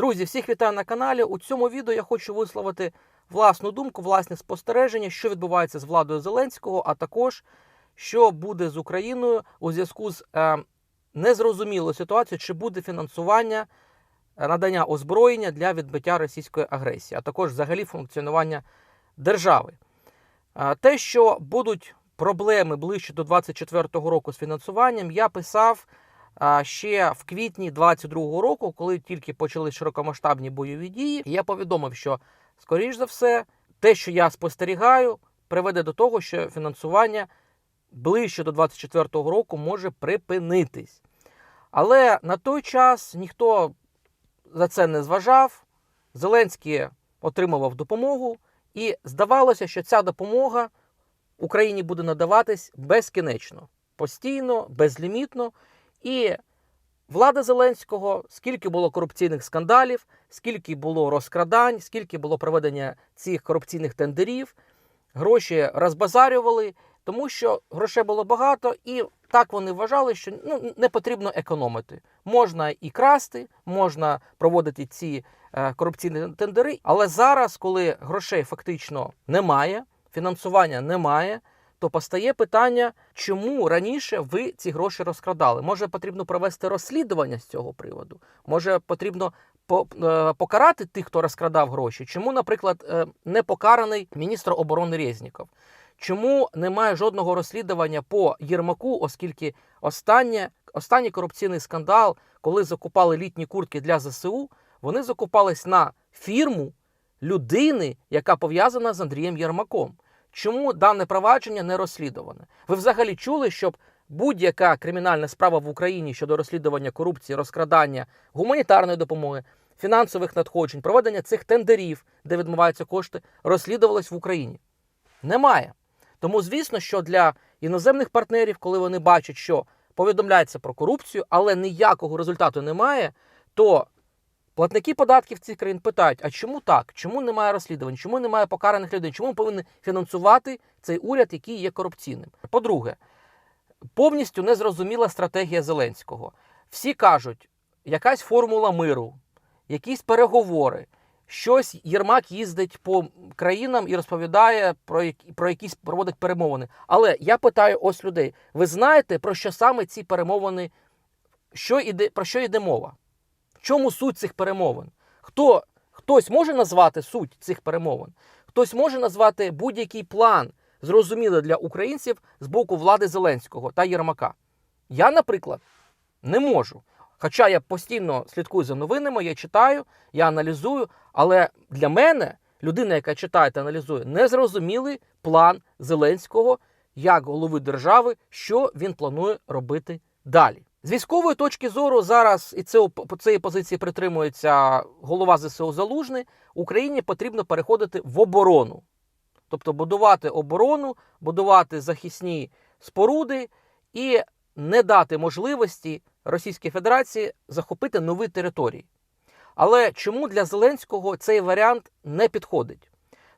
Друзі, всіх вітаю на каналі. У цьому відео я хочу висловити власну думку, власне спостереження, що відбувається з владою Зеленського, а також що буде з Україною у зв'язку з е, незрозумілою ситуацією, чи буде фінансування е, надання озброєння для відбиття російської агресії, а також взагалі функціонування держави. Е, те, що будуть проблеми ближче до 2024 року з фінансуванням, я писав ще в квітні 22-го року, коли тільки почали широкомасштабні бойові дії, я повідомив, що, скоріш за все, те, що я спостерігаю, приведе до того, що фінансування ближче до 2024 року може припинитись. Але на той час ніхто за це не зважав. Зеленський отримував допомогу, і здавалося, що ця допомога Україні буде надаватись безкінечно, постійно, безлімітно. І влада Зеленського, скільки було корупційних скандалів, скільки було розкрадань, скільки було проведення цих корупційних тендерів, гроші розбазарювали, тому що грошей було багато, і так вони вважали, що ну, не потрібно економити. Можна і красти, можна проводити ці е, корупційні тендери. Але зараз, коли грошей фактично немає, фінансування немає то постає питання, чому раніше ви ці гроші розкрадали? Може потрібно провести розслідування з цього приводу? Може потрібно е, покарати тих, хто розкрадав гроші? Чому, наприклад, е, не покараний міністр оборони Резніков? Чому немає жодного розслідування по Єрмаку, оскільки останнє, останній корупційний скандал, коли закупали літні куртки для ЗСУ, вони закупались на фірму людини, яка пов'язана з Андрієм Єрмаком. Чому дане провадження не розслідуване? Ви взагалі чули, щоб будь-яка кримінальна справа в Україні щодо розслідування корупції, розкрадання гуманітарної допомоги, фінансових надходжень, проведення цих тендерів, де відмиваються кошти, розслідувалась в Україні? Немає. Тому, звісно, що для іноземних партнерів, коли вони бачать, що повідомляється про корупцію, але ніякого результату немає, то Платники податків цих країн питають: а чому так? Чому немає розслідувань? Чому немає покараних людей? Чому ми повинні фінансувати цей уряд, який є корупційним? По-друге, повністю незрозуміла стратегія Зеленського. Всі кажуть, якась формула миру, якісь переговори. Щось Єрмак їздить по країнам і розповідає про які, про якісь проводить перемовини. Але я питаю ось людей: ви знаєте, про що саме ці перемовини, що іде, про що йде мова? Чому суть цих перемовин? Хто, Хтось може назвати суть цих перемовин? Хтось може назвати будь-який план, зрозумілий для українців з боку влади Зеленського та Єрмака? Я, наприклад, не можу. Хоча я постійно слідкую за новинами, я читаю, я аналізую, але для мене, людина, яка читає та аналізує, незрозумілий план Зеленського як голови держави, що він планує робити далі. З військової точки зору зараз і це по цієї позиції притримується голова ЗСУ Залужний. Україні потрібно переходити в оборону, тобто будувати оборону, будувати захисні споруди і не дати можливості Російській Федерації захопити нові території. Але чому для Зеленського цей варіант не підходить?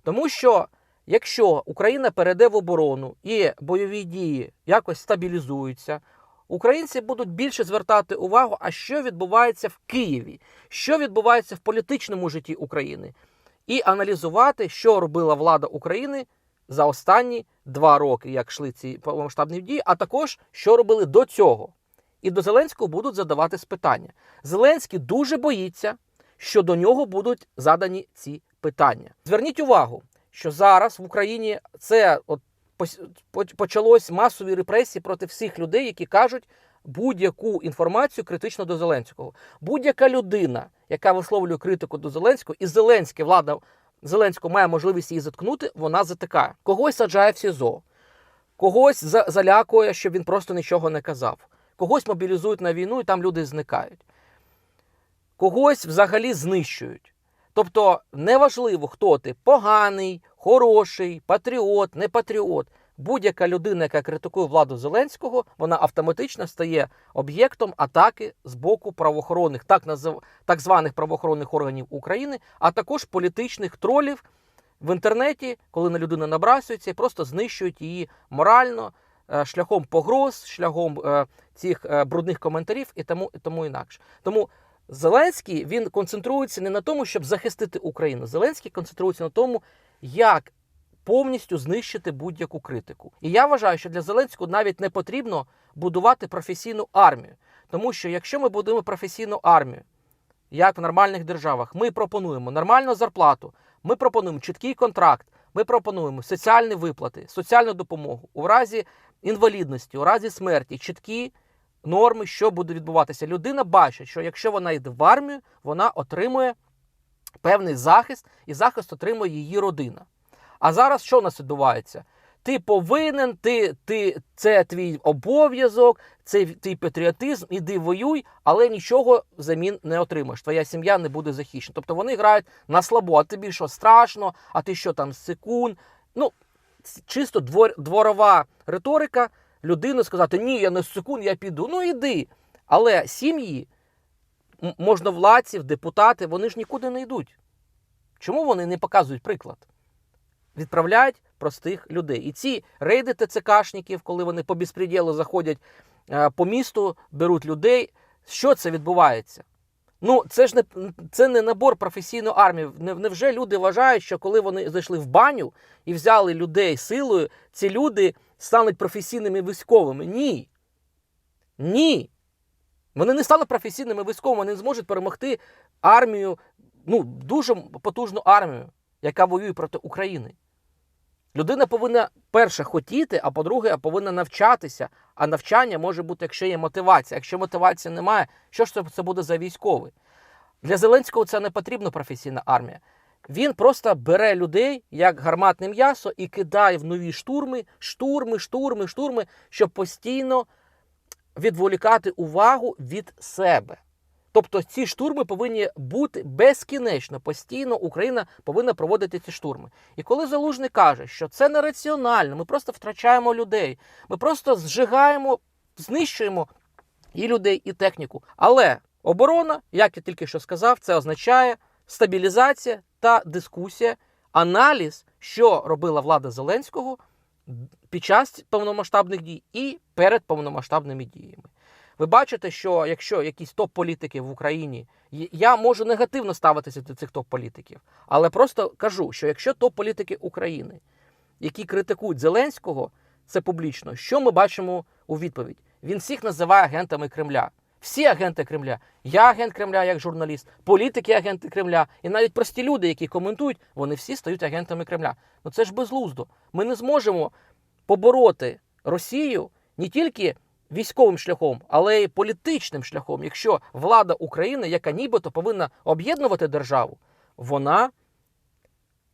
Тому що якщо Україна перейде в оборону і бойові дії якось стабілізуються, українці будуть більше звертати увагу, а що відбувається в Києві, що відбувається в політичному житті України, і аналізувати, що робила влада України за останні два роки, як йшли ці повномасштабні дії, а також що робили до цього. І до Зеленського будуть задаватись питання. Зеленський дуже боїться, що до нього будуть задані ці питання. Зверніть увагу, що зараз в Україні це от почалось масові репресії проти всіх людей, які кажуть будь-яку інформацію критично до Зеленського. Будь-яка людина, яка висловлює критику до Зеленського, і Зеленський влада Зеленського має можливість її заткнути, вона затикає. Когось саджає в СІЗО, когось залякує, щоб він просто нічого не казав. Когось мобілізують на війну і там люди зникають. Когось взагалі знищують. Тобто неважливо, хто ти поганий, хороший, патріот, не патріот. Будь-яка людина, яка критикує владу Зеленського, вона автоматично стає об'єктом атаки з боку правоохоронних, так назив, так званих правоохоронних органів України, а також політичних тролів в інтернеті, коли на людину набрасуються і просто знищують її морально, е, шляхом погроз, шляхом е, цих е, брудних коментарів і тому, і тому інакше. Тому Зеленський він концентрується не на тому, щоб захистити Україну. Зеленський концентрується на тому, як повністю знищити будь-яку критику. І я вважаю, що для Зеленського навіть не потрібно будувати професійну армію. Тому що якщо ми будуємо професійну армію, як в нормальних державах, ми пропонуємо нормальну зарплату, ми пропонуємо чіткий контракт, ми пропонуємо соціальні виплати, соціальну допомогу у разі інвалідності, у разі смерті, чіткі норми, що буде відбуватися. Людина бачить, що якщо вона йде в армію, вона отримує певний захист, і захист отримує її родина. А зараз що у нас відбувається? Ти повинен, ти, ти, це твій обов'язок, це твій патріотизм, іди воюй, але нічого взамін не отримаєш. Твоя сім'я не буде захищена. Тобто вони грають на слабо, а тобі що страшно, а ти що там секунд. Ну, чисто двор, дворова риторика. Людину сказати, ні, я не секунд, я піду. Ну іди. Але сім'ї, можновладців, депутати, вони ж нікуди не йдуть. Чому вони не показують приклад? Відправляють простих людей. І ці рейди ТЦКшників, коли вони по безпреділу заходять е, по місту, беруть людей. Що це відбувається? Ну, це ж не, це не набор професійної армії. Невже люди вважають, що коли вони зайшли в баню і взяли людей силою, ці люди стануть професійними військовими? Ні. Ні. Вони не стануть професійними військовими, вони не зможуть перемогти армію, ну, дуже потужну армію, яка воює проти України. Людина повинна перше хотіти, а по-друге, повинна навчатися. А навчання може бути, якщо є мотивація. Якщо мотивації немає, що ж це, буде за військовий? Для Зеленського це не потрібна професійна армія. Він просто бере людей як гарматне м'ясо і кидає в нові штурми, штурми, штурми, штурми, щоб постійно відволікати увагу від себе. Тобто ці штурми повинні бути безкінечно, постійно Україна повинна проводити ці штурми. І коли Залужний каже, що це нераціонально, ми просто втрачаємо людей, ми просто зжигаємо, знищуємо і людей, і техніку. Але оборона, як я тільки що сказав, це означає стабілізація та дискусія, аналіз, що робила влада Зеленського під час повномасштабних дій і перед повномасштабними діями. Ви бачите, що якщо якісь топ-політики в Україні, я можу негативно ставитися до цих топ-політиків, але просто кажу, що якщо топ-політики України, які критикують Зеленського, це публічно, що ми бачимо у відповідь? Він всіх називає агентами Кремля. Всі агенти Кремля. Я агент Кремля як журналіст, політики агенти Кремля, і навіть прості люди, які коментують, вони всі стають агентами Кремля. Ну це ж безглуздо. Ми не зможемо побороти Росію не тільки військовим шляхом, але й політичним шляхом. Якщо влада України, яка нібито повинна об'єднувати державу, вона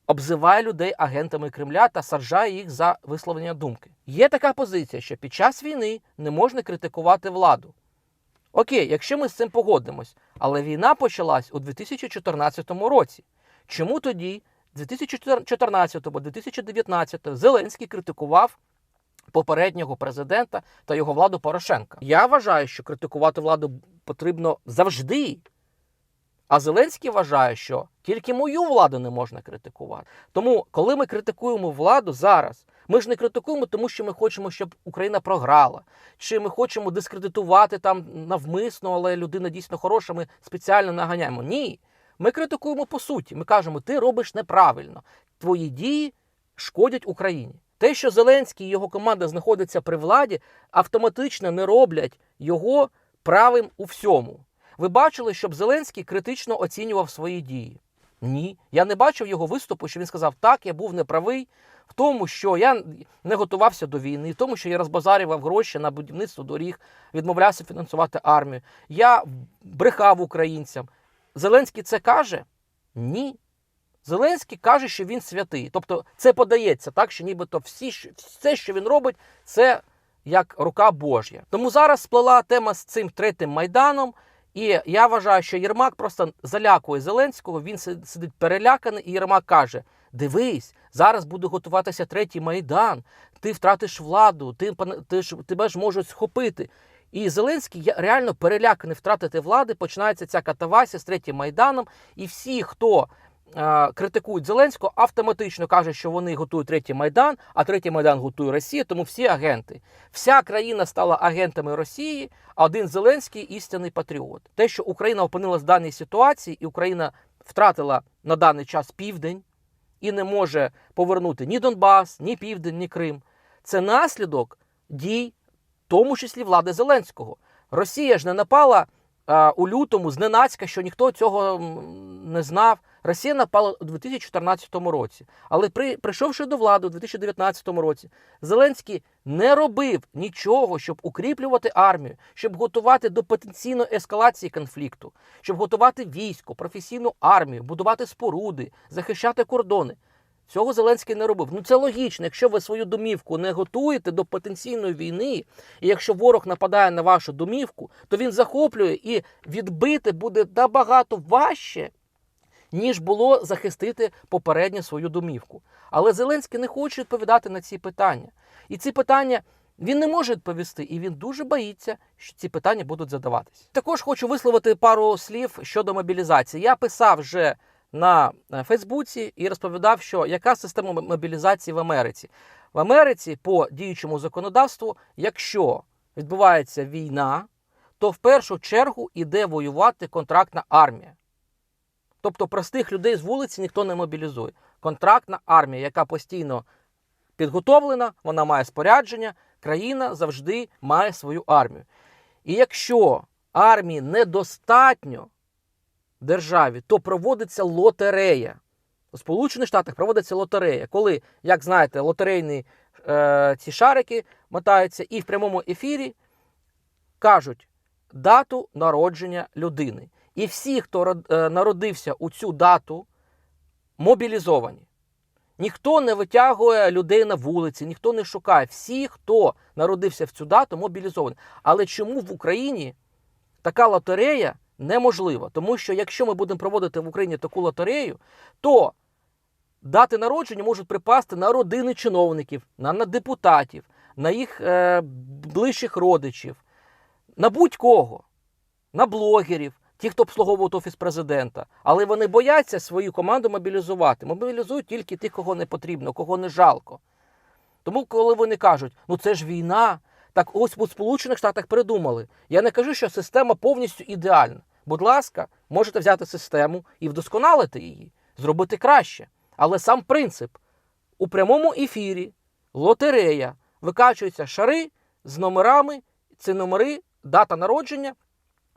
обзиває людей агентами Кремля та саджає їх за висловлення думки. Є така позиція, що під час війни не можна критикувати владу. Окей, якщо ми з цим погодимось, але війна почалась у 2014 році. Чому тоді, 2014-2019, Зеленський критикував попереднього президента та його владу Порошенка? Я вважаю, що критикувати владу потрібно завжди. А Зеленський вважає, що тільки мою владу не можна критикувати. Тому, коли ми критикуємо владу зараз, ми ж не критикуємо, тому що ми хочемо, щоб Україна програла, чи ми хочемо дискредитувати там навмисно, але людина дійсно хороша, ми спеціально наганяємо. Ні. Ми критикуємо по суті. Ми кажемо, ти робиш неправильно. Твої дії шкодять Україні. Те, що Зеленський і його команда знаходяться при владі, автоматично не роблять його правим у всьому. Ви бачили, щоб Зеленський критично оцінював свої дії? Ні. Я не бачив його виступу, що він сказав, так, я був неправий в тому, що я не готувався до війни, в тому, що я розбазарював гроші на будівництво доріг, відмовлявся фінансувати армію. Я брехав українцям. Зеленський це каже? Ні. Зеленський каже, що він святий. Тобто це подається так, що нібито всі, все, що він робить, це як рука Божя. Тому зараз сплела тема з цим третім майданом. І я вважаю, що Єрмак просто залякує Зеленського. Він сидить переляканий, і Єрмак каже: Дивись, зараз буде готуватися третій майдан. Ти втратиш владу, ти, ти ж тебе ж можуть схопити. І Зеленський реально переляканий втратити влади. Починається ця катавасія з третім майданом, і всі, хто критикують Зеленського, автоматично кажуть, що вони готують третій майдан, а третій майдан готує Росія, тому всі агенти. Вся країна стала агентами Росії, а один Зеленський істинний патріот. Те, що Україна опинилась в даній ситуації, і Україна втратила на даний час південь і не може повернути ні Донбас, ні Південь, ні Крим. Це наслідок дій, в тому числі влади Зеленського. Росія ж не напала а, у лютому зненацька, що ніхто цього не знав. Росія напала у 2014 році. Але при, прийшовши до влади у 2019 році, Зеленський не робив нічого, щоб укріплювати армію, щоб готувати до потенційної ескалації конфлікту, щоб готувати військо, професійну армію, будувати споруди, захищати кордони. Цього Зеленський не робив. Ну це логічно. Якщо ви свою домівку не готуєте до потенційної війни, і якщо ворог нападає на вашу домівку, то він захоплює і відбити буде набагато важче, ніж було захистити попередньо свою домівку. Але Зеленський не хоче відповідати на ці питання. І ці питання він не може відповісти, і він дуже боїться, що ці питання будуть задаватись. Також хочу висловити пару слів щодо мобілізації. Я писав вже на е, Фейсбуці і розповідав, що яка система мобілізації в Америці. В Америці по діючому законодавству, якщо відбувається війна, то в першу чергу іде воювати контрактна армія. Тобто простих людей з вулиці ніхто не мобілізує. Контрактна армія, яка постійно підготовлена, вона має спорядження, країна завжди має свою армію. І якщо армії недостатньо державі, то проводиться лотерея. У Сполучених Штатах проводиться лотерея, коли, як знаєте, лотерейні е, ці шарики мотаються і в прямому ефірі кажуть дату народження людини. І всі, хто е, народився у цю дату, мобілізовані. Ніхто не витягує людей на вулиці, ніхто не шукає. Всі, хто народився в цю дату, мобілізовані. Але чому в Україні така лотерея неможлива? Тому що якщо ми будемо проводити в Україні таку лотерею, то дати народження можуть припасти на родини чиновників, на, на депутатів, на їх е, ближчих родичів, на будь-кого, на блогерів, ті, хто обслуговують офіс президента. Але вони бояться свою команду мобілізувати. Мобілізують тільки тих, кого не потрібно, кого не жалко. Тому, коли вони кажуть, ну це ж війна, так ось у Сполучених Штатах придумали. Я не кажу, що система повністю ідеальна. Будь ласка, можете взяти систему і вдосконалити її, зробити краще. Але сам принцип у прямому ефірі лотерея викачуються шари з номерами, ці номери, дата народження.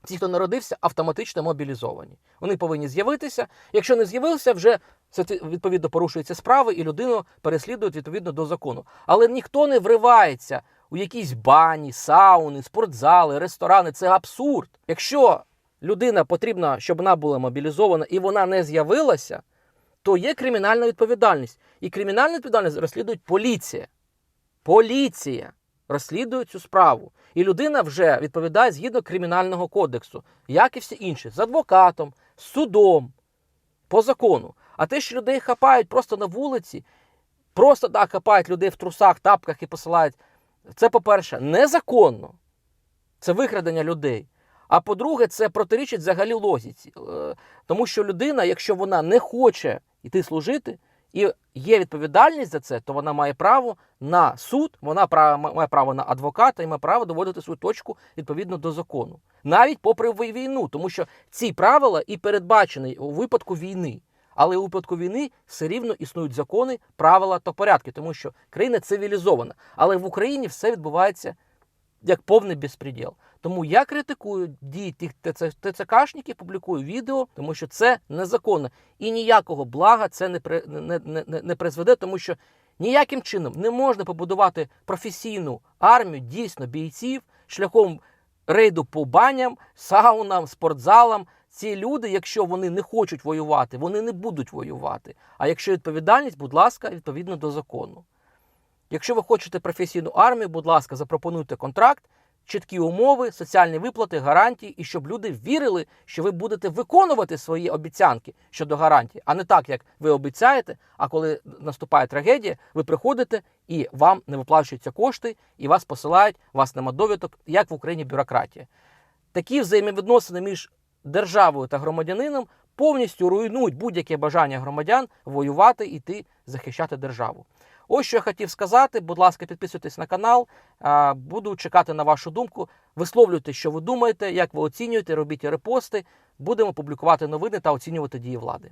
Ті, хто народився, автоматично мобілізовані. Вони повинні з'явитися. Якщо не з'явився, вже відповідно порушуються справи, і людину переслідують відповідно до закону. Але ніхто не вривається у якісь бані, сауни, спортзали, ресторани. Це абсурд. Якщо людина потрібна, щоб вона була мобілізована і вона не з'явилася, то є кримінальна відповідальність. І кримінальну відповідальність розслідує поліція. Поліція розслідує цю справу. І людина вже відповідає згідно кримінального кодексу, як і всі інші, з адвокатом, судом, по закону. А те, що людей хапають просто на вулиці, просто так хапають людей в трусах, тапках і посилають, це, по-перше, незаконно. Це викрадення людей. А по-друге, це протирічить взагалі логіці. Е, Тому що людина, якщо вона не хоче йти служити, і є відповідальність за це, то вона має право на суд, вона прав- має право на адвоката і має право доводити свою точку відповідно до закону. Навіть попри війну, тому що ці правила і передбачені у випадку війни. Але у випадку війни все рівно існують закони, правила та порядки, тому що країна цивілізована. Але в Україні все відбувається як повний безпреділ. Тому я критикую дії тих ТЦКшників, публікую відео, тому що це незаконно. І ніякого блага це не, при, не, не, не, призведе, тому що ніяким чином не можна побудувати професійну армію дійсно бійців шляхом рейду по баням, саунам, спортзалам. Ці люди, якщо вони не хочуть воювати, вони не будуть воювати. А якщо відповідальність, будь ласка, відповідно до закону. Якщо ви хочете професійну армію, будь ласка, запропонуйте контракт, чіткі умови, соціальні виплати, гарантії, і щоб люди вірили, що ви будете виконувати свої обіцянки щодо гарантій, а не так, як ви обіцяєте. А коли наступає трагедія, ви приходите і вам не виплачуються кошти, і вас посилають, вас нема довідок, як в Україні бюрократія. Такі взаємовідносини між державою та громадянином повністю руйнують будь-яке бажання громадян воювати і йти захищати державу. Ось що я хотів сказати. Будь ласка, підписуйтесь на канал. Буду чекати на вашу думку. Висловлюйте, що ви думаєте, як ви оцінюєте, робіть репости. Будемо публікувати новини та оцінювати дії влади.